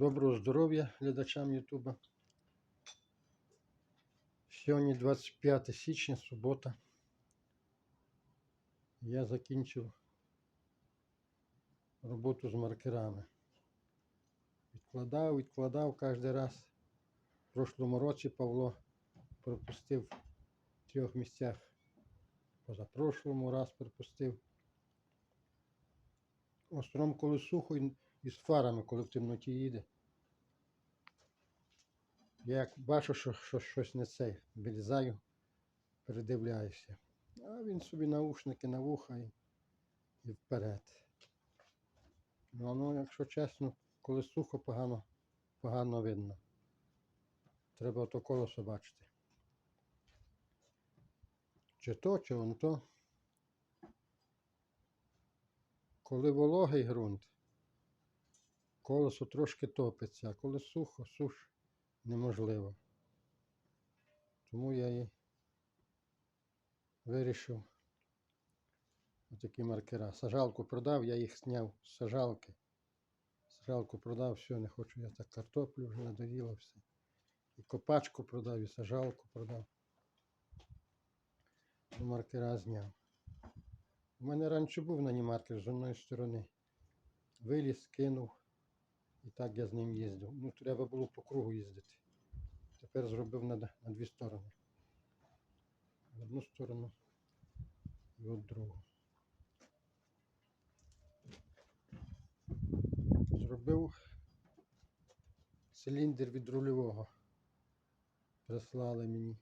Доброго здоров'я глядачам Ютуба. Сьогодні 25 січня, субота. Я закінчив роботу з маркерами. Відкладав, відкладав кожен раз. В прошлому році Павло пропустив в трьох місцях. Позапрошлому раз пропустив. Основному, коли сухо і і з фарами, коли в темноті їде. Я як бачу, що, що щось не це, вилізаю, передивляюся. А він собі наушники на вуха і, і вперед. Ну, воно, якщо чесно, коли сухо, погано, погано видно. Треба ото колесо бачити. Чи то, чи вон то. Коли вологий ґрунт, колесо трошки топиться, а коли сухо, суш неможливо. Тому я і вирішив отакі маркера. Сажалку продав, я їх зняв з сажалки. Сажалку продав, все, не хочу я так картоплю вже надоїло все. І копачку продав, і сажалку продав. Маркера зняв. У мене раніше був на ній маркер з одної сторони. Виліз, кинув. І так я з ним їздив. Ну, треба було по кругу їздити. Тепер зробив на, на дві сторони. В одну сторону і в другу. Зробив циліндр від рульового. Прислали мені.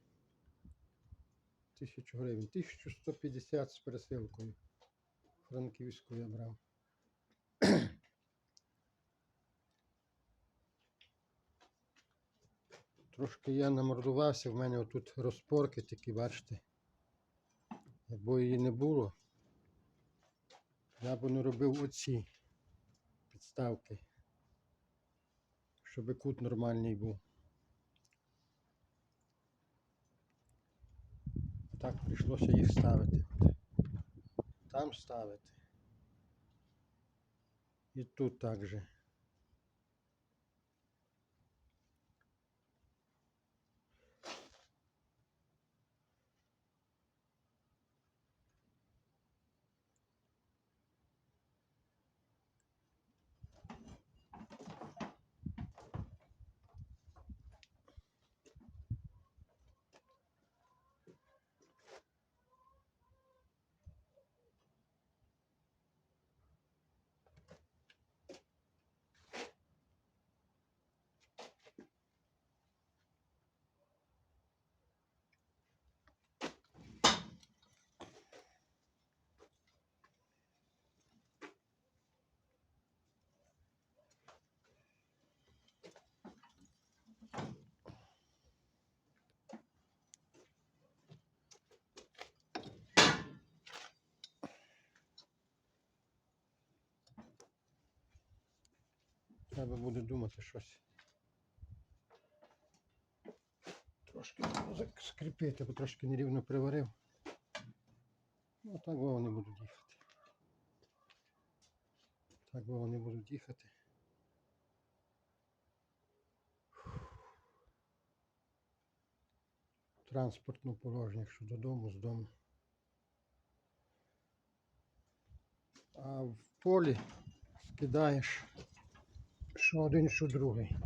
Тисячу гривень. 1150 з пересилкою. Франківську я брав. Трошки я намордувався, в мене отут розпорки такі, бачите. Якби її не було, я б не робив оці підставки, щоб кут нормальний був. Так прийшлося їх ставити. Там ставити. І тут також. Треба буде думати щось. Трошки скріпити, бо трошки нерівно приварив. Ну, так бо вони будуть їхати. Так бо вони будуть їхати. Транспортно положення, якщо додому, з дому. А в полі скидаєш що один, що другий.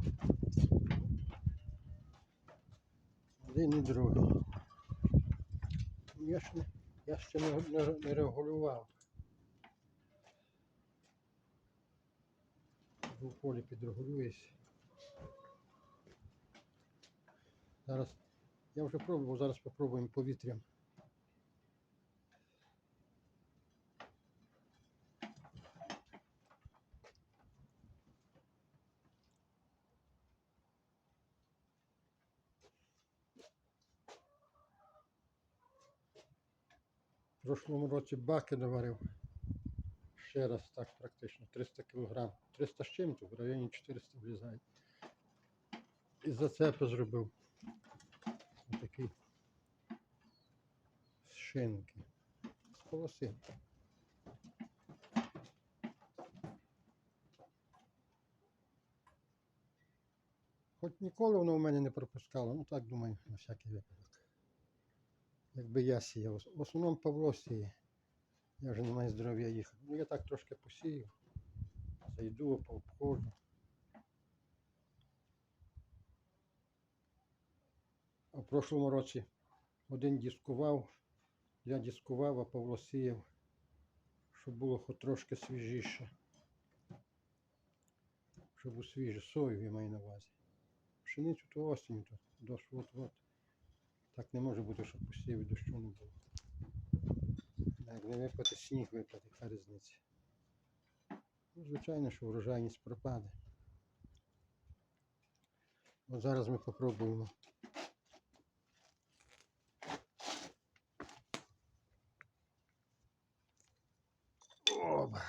Один і другий. Я ж я ще не, не, не регулював. В полі підрегулююсь. Зараз я вже пробував, зараз попробуємо повітрям. Прошлому році баки доварив. Ще раз так практично 300 кг. 300 з чим-то, в районі 400 влізає. І зацепи зробив. З шинки. З полоси. Хоч ніколи воно в мене не пропускало, ну так думаю, на всякий випадок. Якби я сіяв. В основному Павло сіє. Я вже не маю здоров'я їхати. Ну я так трошки посію. Зайду, пообходжу. А в прошлому році один дискував, я дискував, а Павло сіяв, щоб було хоч трошки свіжіше. Щоб у свіже сою я маю на увазі. Пшеницю то осінь, то дощ от-от. Так не може бути, щоб посів і дощу не було. Як не випати сніг випаде, яка. Ну, звичайно, що врожайність пропаде. От зараз ми попробуємо. Оба.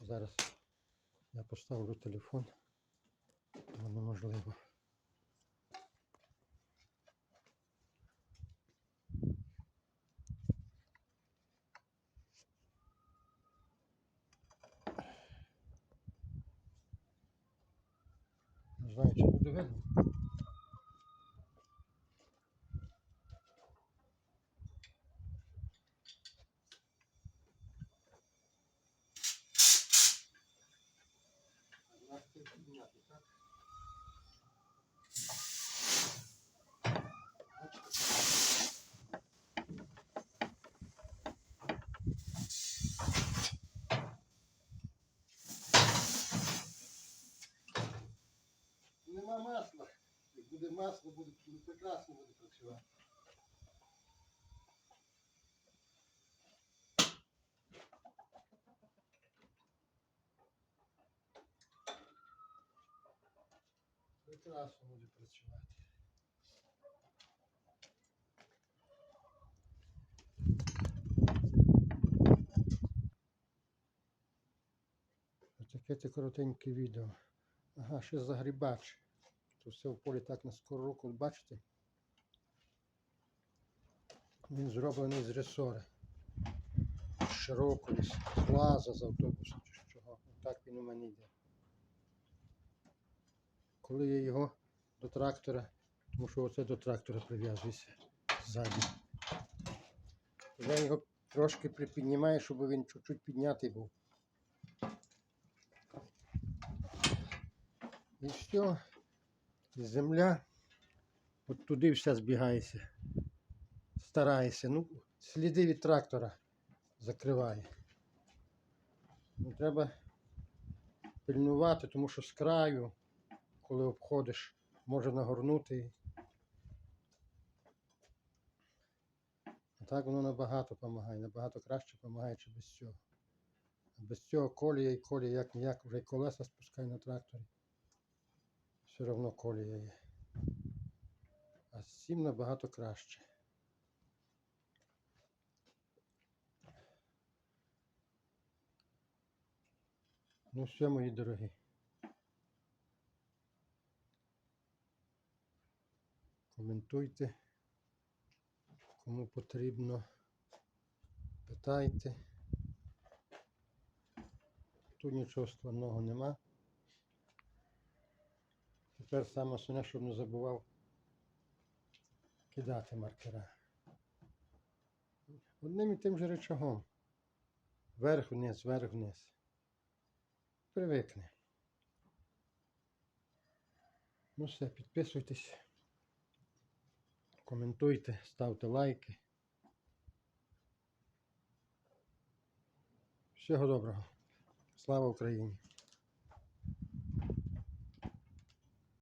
Зараз я поставлю телефон. Можливо. Не знаю, чи буде видно. Нема масла. Як буде масло, буде, прекрасно буде працювати. Прекрасно буде працювати. Отаке це коротеньке відео. Ага, ще загрібач. Тут все в полі так на скору руку, бачите? Він зроблений з ресори. З широкої, з лаза з автобуса чи з чого. Так він у мене йде. Коли я його до трактора, тому що оце до трактора прив'язується ззаді. Я його трошки припіднімаю, щоб він чуть-чуть піднятий був. І все. Земля от туди вся збігається. Старається. Ну, сліди від трактора закриває. Ну, треба пильнувати, тому що з краю, коли обходиш, може нагорнути. А так воно набагато допомагає, набагато краще допомагає, чи без цього. А без цього колія і колія, як ніяк, вже й колеса спускай на тракторі все одно колія є. А з цим набагато краще. Ну все, мої дорогі. Коментуйте, кому потрібно, питайте. Тут нічого складного нема. Тепер саме основне, щоб не забував кидати маркера. Одним і тим же речагом. Вверх вниз, вверх вниз. Привикне. Ну все, підписуйтесь, коментуйте, ставте лайки. Всього доброго. Слава Україні!